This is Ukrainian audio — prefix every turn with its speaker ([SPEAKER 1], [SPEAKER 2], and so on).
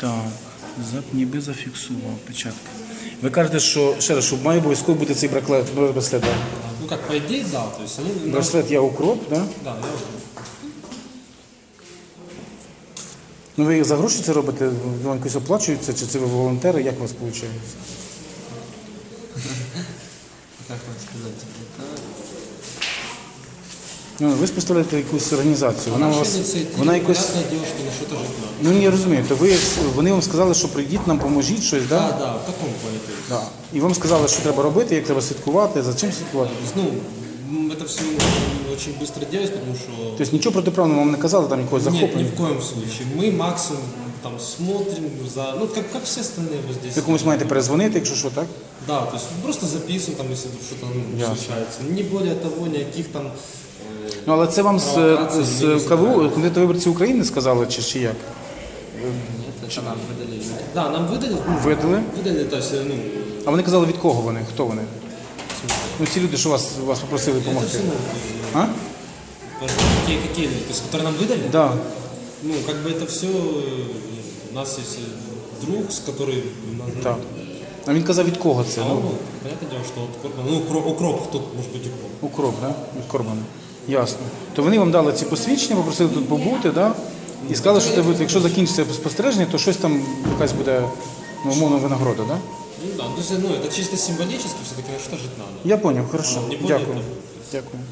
[SPEAKER 1] Так, за, ніби зафіксував печатка. Ви кажете, що ще раз, що має обов'язково бути цей браслет, браслет, да?
[SPEAKER 2] Ну как, по идее, да. То есть они...
[SPEAKER 1] Браслет я укроп, да?
[SPEAKER 2] Да, я...
[SPEAKER 1] Ну ви за гроші це робите? Вам якось оплачується, чи це ви волонтери? Як у вас виходить?
[SPEAKER 2] Как вам сказать? Это...
[SPEAKER 1] Ну, ви ж представляєте якусь організацію. Вона, у вас,
[SPEAKER 2] Мошенницы,
[SPEAKER 1] вона
[SPEAKER 2] типа,
[SPEAKER 1] якось.
[SPEAKER 2] понятное дело, что на что-то жить надо.
[SPEAKER 1] Ну я розумію, то ви вони вам сказали, що прийдіть нам, поможіть щось, да?
[SPEAKER 2] Да, да, в таком плане. то есть.
[SPEAKER 1] Да. І вам сказали, що треба робити, як треба слідкувати, за чим слідкувати.
[SPEAKER 2] То есть, ну, м, это все очень быстро делать, потому что...
[SPEAKER 1] Тобто нічого протиправного вам не казали, там якогось
[SPEAKER 2] Нет, ни
[SPEAKER 1] захоплення.
[SPEAKER 2] в коем случае. Мы максимум там смотрим за... Ну, как, как все остальные вот здесь.
[SPEAKER 1] Ви комусь маєте перезвонити, якщо що, так?
[SPEAKER 2] Да, то есть просто записываем, там, если что-то ну,
[SPEAKER 1] Ясно.
[SPEAKER 2] случается. Не более того, никаких там... э,
[SPEAKER 1] Ну але це вам з,
[SPEAKER 2] Провокації
[SPEAKER 1] з
[SPEAKER 2] не
[SPEAKER 1] КВУ, конкретно виборці України сказали, чи, чи як?
[SPEAKER 2] Нет, это нам выдали. люди. Да, нам выдали.
[SPEAKER 1] Видали?
[SPEAKER 2] Выдали, то есть, ну,
[SPEAKER 1] А вони казали, від кого вони? Хто вони?
[SPEAKER 2] в смысле,
[SPEAKER 1] Ну ці люди, що вас, вас попросили
[SPEAKER 2] это
[SPEAKER 1] допомогти.
[SPEAKER 2] все, ну,
[SPEAKER 1] А?
[SPEAKER 2] какие, какие люди, то есть, которые нам выдали?
[SPEAKER 1] Да.
[SPEAKER 2] Ну, как бы это все, у нас есть э, друг, с который... ну,
[SPEAKER 1] Так. А він казав, від кого це?
[SPEAKER 2] А
[SPEAKER 1] Ну,
[SPEAKER 2] он, понятное дело, что от Корбана, ну, укроп, укроп, тут может быть укроп.
[SPEAKER 1] укроп, да? Від Корбана. Ясно. То вони вам дали ці посвідчення, попросили тут побути, да? І сказали, що ви- якщо закінчиться спостереження, то щось там якась буде ну, умовно винагорода, да?
[SPEAKER 2] Ну да, то есть, ну, это чисто символически, все-таки что жить надо.
[SPEAKER 1] Я зрозумів, хорошо.
[SPEAKER 2] Не
[SPEAKER 1] Дякую. Дякую.